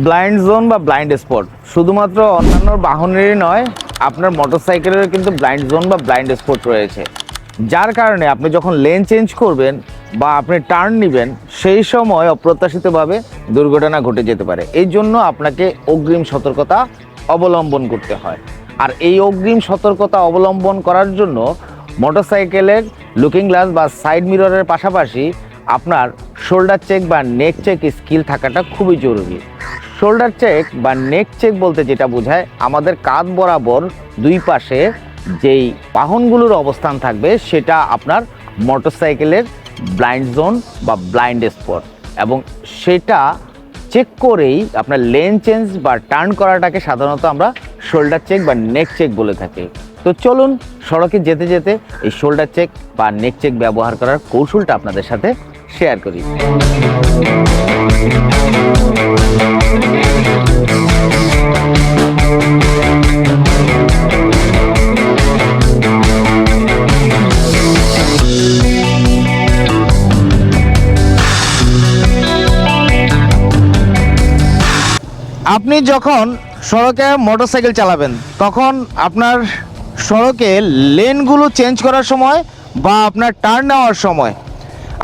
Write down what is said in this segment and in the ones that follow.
Blind zone বা blind spot শুধুমাত্র অন্যান্য বাহনেরই নয়, আপনার মোটরসাইকেলেরও কিন্তু ব্লাইন্ড জোন বা ব্লাইন্ড স্পট রয়েছে। যার কারণে আপনি যখন লেন চেঞ্জ করবেন বা আপনি টার্ন নেবেন, সেই সময় অপ্রত্যাশিতভাবে দুর্ঘটনা ঘটে যেতে পারে। এই জন্য আপনাকে অগ্রিম সতর্কতা অবলম্বন করতে হয়। আর এই অগ্রিম সতর্কতা অবলম্বন করার জন্য মোটরসাইকেলের লুকিং গ্লাস বা সাইড মিররের পাশাপাশি আপনার শোল্ডার চেক বা নেক চেক স্কিল থাকাটা খুবই জরুরি। শোল্ডার চেক বা নেক চেক বলতে যেটা বোঝায়, আমাদের কাঁধ বরাবর দুই পাশে যেই বাহনগুলোর অবস্থান থাকবে, সেটা আপনার মোটরসাইকেলের ব্লাইন্ড জোন বা ব্লাইন্ড স্পট এবং সেটা চেক করেই আপনার লেন চেঞ্জ বা টার্ন করাটাকে সাধারণত আমরা শোল্ডার চেক বা নেক চেক বলে থাকি। তো চলুন, সড়কে যেতে যেতে এই শোল্ডার চেক বা নেক চেক ব্যবহার করার কৌশলটা আপনাদের সাথে শেয়ার করি। আপনি যখন সড়কে মোটরসাইকেল চালাবেন, তখন আপনার সড়কে লেনগুলো চেঞ্জ করার সময় বা আপনার টার্ন নেওয়ার সময়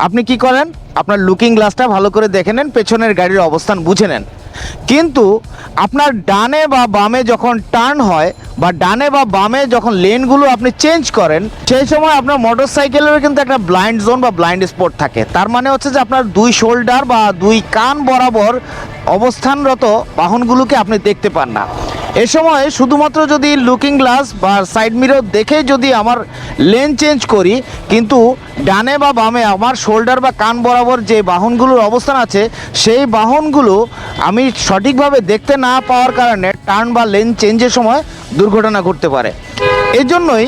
আপনি কি করেন? আপনার লুকিং গ্লাসটা ভালো করে দেখে নেন, পেছনের গাড়ির অবস্থান বুঝে নেন। কিন্তু আপনার ডানে বা বামে যখন টার্ন হয় বা ডানে বা বামে যখন লেনগুলো আপনি চেঞ্জ করেন, সেই সময় আপনার মোটরসাইকেলের কিন্তু একটা ব্লাইন্ড জোন বা ব্লাইন্ড স্পট থাকে। তার মানে হচ্ছে যে আপনার দুই শোল্ডার বা দুই কান বরাবর অবস্থানরত বাহনগুলোকে আপনি দেখতে পান না। এ সময় শুধুমাত্র যদি লুকিং গ্লাস বা সাইড মিরর দেখে যদি আমার লেন চেঞ্জ করি, কিন্তু ডানে বা বামে আমার শোল্ডার বা কান বরাবর যে বাহনগুলোর অবস্থান আছে, সেই বাহনগুলো আমি সঠিকভাবে দেখতে না পাওয়ার কারণে টার্ন বা লেন চেঞ্জের সময় দুর্ঘটনা ঘটতে পারে। এই জন্যই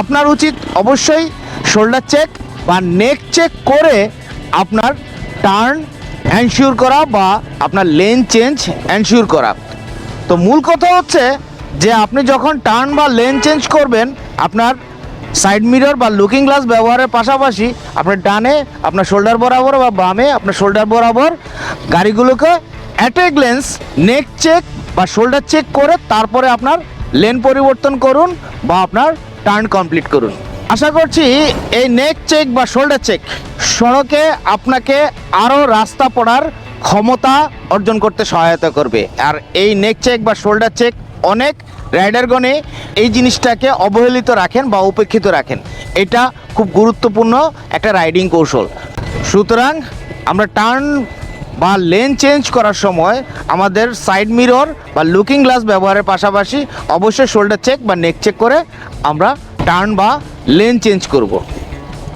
আপনার উচিত অবশ্যই শোল্ডার চেক বা নেক চেক করে আপনার টার্ন এনশিওর করা বা আপনার লেন চেঞ্জ এনশিওর করা। তো মূল কথা হচ্ছে যে আপনি যখন টার্ন বা লেন চেঞ্জ করবেন, আপনার সাইড মিরর বা লুকিং গ্লাস ব্যবহারের পাশাপাশি আপনার ডানে আপনার শোল্ডার বরাবর বা বামে আপনার শোল্ডার বরাবর গাড়িগুলোকে at a glance neck check বা শোল্ডার চেক করে তারপরে আপনার লেন পরিবর্তন করুন বা আপনার টার্ন কমপ্লিট করুন। আশা করছি এই নেক চেক বা শোল্ডার চেক সড়কে আপনাকে আরও রাস্তা পড়ার ক্ষমতা অর্জন করতে সহায়তা করবে। আর এই নেক চেক বা শোল্ডার চেক অনেক রাইডারগণে এই জিনিসটাকে অবহেলিত রাখেন বা উপেক্ষিত রাখেন। এটা খুব গুরুত্বপূর্ণ একটা রাইডিং কৌশল। সুতরাং আমরা টার্ন বা লেন চেঞ্জ করার সময় আমাদের সাইড মিরর বা লুকিং গ্লাস ব্যবহারের পাশাপাশি অবশ্যই শোল্ডার চেক বা নেক চেক করে আমরা টার্ন বা লেন চেঞ্জ করব।